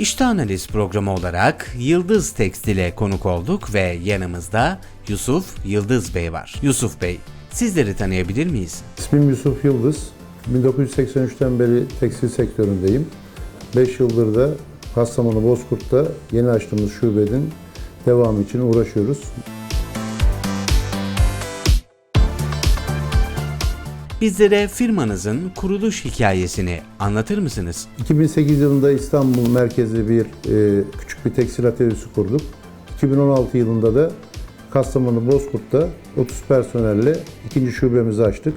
İşte analiz programı olarak Yıldız Tekstil'e konuk olduk ve yanımızda Yusuf Yıldız Bey var. Yusuf Bey, sizleri tanıyabilir miyiz? İsmim Yusuf Yıldız. 1983'ten beri tekstil sektöründeyim. 5 yıldır da Kastamonu Bozkurt'ta yeni açtığımız şubenin devamı için uğraşıyoruz. Bizlere firmanızın kuruluş hikayesini anlatır mısınız? 2008 yılında İstanbul merkezli bir e, küçük bir tekstil atölyesi kurduk. 2016 yılında da Kastamonu Bozkurt'ta 30 personelle ikinci şubemizi açtık.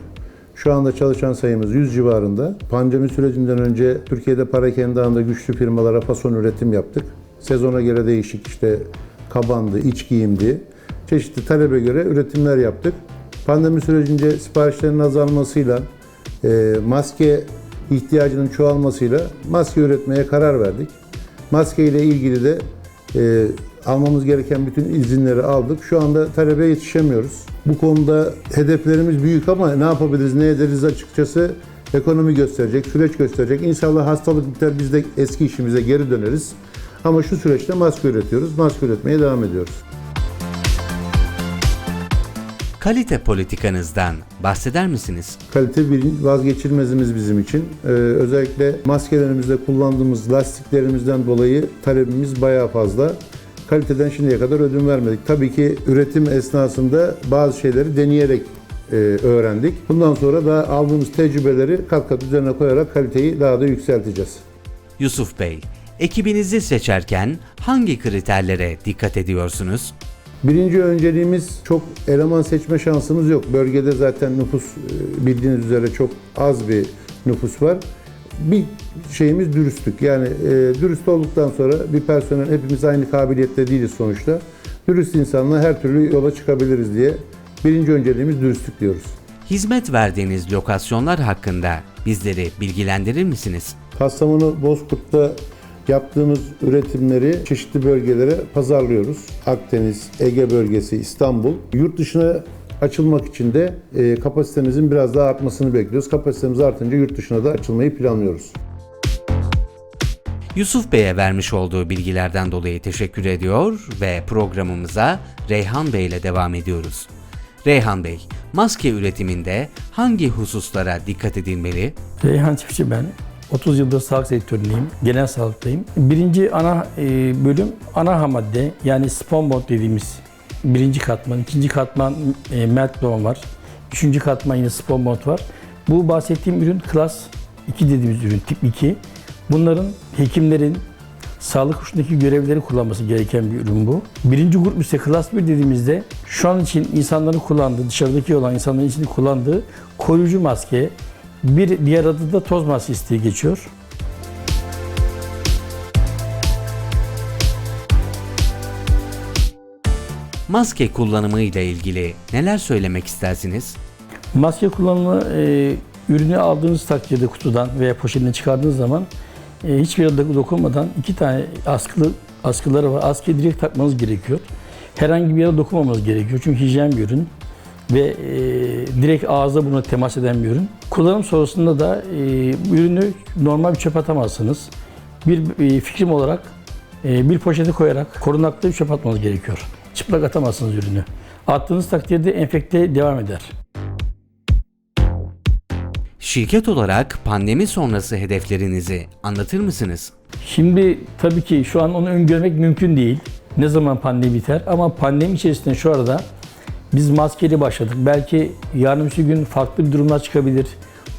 Şu anda çalışan sayımız 100 civarında. Pandemi sürecinden önce Türkiye'de parakendağında güçlü firmalara fason üretim yaptık. Sezona göre değişik işte kabandı, iç giyimdi. Çeşitli talebe göre üretimler yaptık. Pandemi sürecince siparişlerin azalmasıyla, e, maske ihtiyacının çoğalmasıyla maske üretmeye karar verdik. Maske ile ilgili de e, almamız gereken bütün izinleri aldık. Şu anda talebe yetişemiyoruz. Bu konuda hedeflerimiz büyük ama ne yapabiliriz, ne ederiz açıkçası ekonomi gösterecek, süreç gösterecek. İnşallah hastalık biter, biz de eski işimize geri döneriz. Ama şu süreçte maske üretiyoruz, maske üretmeye devam ediyoruz. Kalite politikanızdan bahseder misiniz? Kalite bir vazgeçilmezimiz bizim için. Ee, özellikle maskelerimizde kullandığımız lastiklerimizden dolayı talebimiz bayağı fazla. Kaliteden şimdiye kadar ödün vermedik. Tabii ki üretim esnasında bazı şeyleri deneyerek e, öğrendik. Bundan sonra da aldığımız tecrübeleri kat kat üzerine koyarak kaliteyi daha da yükselteceğiz. Yusuf Bey, ekibinizi seçerken hangi kriterlere dikkat ediyorsunuz? Birinci önceliğimiz çok eleman seçme şansımız yok. Bölgede zaten nüfus e, bildiğiniz üzere çok az bir nüfus var. Bir şeyimiz dürüstlük. Yani e, dürüst olduktan sonra bir personel hepimiz aynı kabiliyette değiliz sonuçta. Dürüst insanla her türlü yola çıkabiliriz diye birinci önceliğimiz dürüstlük diyoruz. Hizmet verdiğiniz lokasyonlar hakkında bizleri bilgilendirir misiniz? Kastamonu Bozkurt'ta yaptığımız üretimleri çeşitli bölgelere pazarlıyoruz. Akdeniz, Ege bölgesi, İstanbul. Yurt dışına açılmak için de e, kapasitemizin biraz daha artmasını bekliyoruz. Kapasitemiz artınca yurt dışına da açılmayı planlıyoruz. Yusuf Bey'e vermiş olduğu bilgilerden dolayı teşekkür ediyor ve programımıza Reyhan Bey ile devam ediyoruz. Reyhan Bey, maske üretiminde hangi hususlara dikkat edilmeli? Reyhan Çiftçi ben. 30 yıldır sağlık sektöründeyim. Genel sağlıktayım. Birinci ana e, bölüm ana madde yani spon bond dediğimiz birinci katman. ikinci katman e, melt blown var. Üçüncü katman yine spon bond var. Bu bahsettiğim ürün klas 2 dediğimiz ürün tip 2. Bunların hekimlerin sağlık kuşundaki görevleri kullanması gereken bir ürün bu. Birinci grup ise klas 1 dediğimizde şu an için insanların kullandığı, dışarıdaki olan insanların için kullandığı koruyucu maske, bir diğer adı da toz maskesi diye geçiyor. Maske kullanımı ile ilgili neler söylemek istersiniz? Maske kullanımı e, ürünü aldığınız takdirde kutudan veya poşetinden çıkardığınız zaman e, hiçbir yere dokunmadan iki tane askılı askıları var. Askıyı direkt takmanız gerekiyor. Herhangi bir yere dokunmamanız gerekiyor. Çünkü hijyen bir ürün ve e, direkt ağızda buna temas eden bir ürün. Kullanım sonrasında da e, bu ürünü normal bir çöp atamazsınız. Bir e, fikrim olarak e, bir poşete koyarak korunaklı bir çöp atmanız gerekiyor. Çıplak atamazsınız ürünü. Attığınız takdirde enfekte devam eder. Şirket olarak pandemi sonrası hedeflerinizi anlatır mısınız? Şimdi tabii ki şu an onu öngörmek mümkün değil. Ne zaman pandemi biter ama pandemi içerisinde şu arada biz maskeli başladık. Belki yarın öbür gün farklı bir durumlar çıkabilir.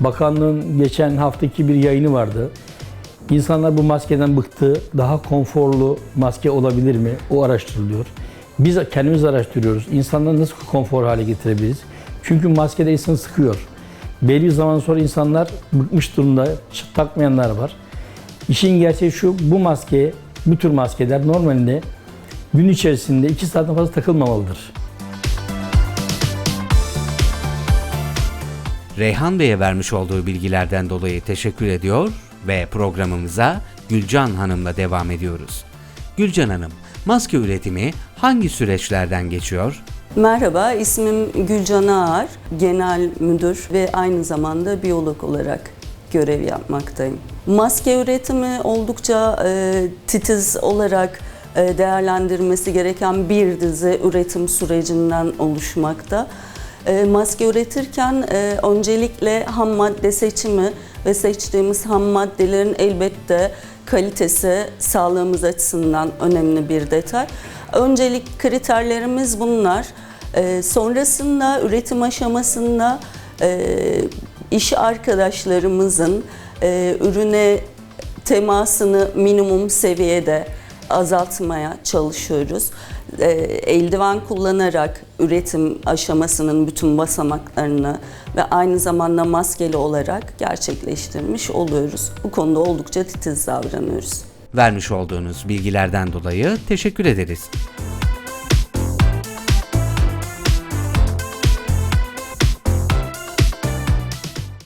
Bakanlığın geçen haftaki bir yayını vardı. İnsanlar bu maskeden bıktı. Daha konforlu maske olabilir mi? O araştırılıyor. Biz kendimiz araştırıyoruz. İnsanları nasıl konfor hale getirebiliriz? Çünkü maskede insanı sıkıyor. Belli bir zaman sonra insanlar bıkmış durumda, takmayanlar var. İşin gerçeği şu, bu maske, bu tür maskeler normalde gün içerisinde 2 saatten fazla takılmamalıdır. Reyhan Bey'e vermiş olduğu bilgilerden dolayı teşekkür ediyor ve programımıza Gülcan Hanım'la devam ediyoruz. Gülcan Hanım, maske üretimi hangi süreçlerden geçiyor? Merhaba, ismim Gülcan Ağar, genel müdür ve aynı zamanda biyolog olarak görev yapmaktayım. Maske üretimi oldukça e, titiz olarak e, değerlendirmesi gereken bir dizi üretim sürecinden oluşmakta. E, maske üretirken e, öncelikle ham madde seçimi ve seçtiğimiz ham maddelerin elbette kalitesi sağlığımız açısından önemli bir detay. Öncelik kriterlerimiz bunlar. E, sonrasında üretim aşamasında iş arkadaşlarımızın ürüne temasını minimum seviyede azaltmaya çalışıyoruz. E, eldiven kullanarak üretim aşamasının bütün basamaklarını ve aynı zamanda maskeli olarak gerçekleştirmiş oluyoruz. Bu konuda oldukça titiz davranıyoruz. Vermiş olduğunuz bilgilerden dolayı teşekkür ederiz.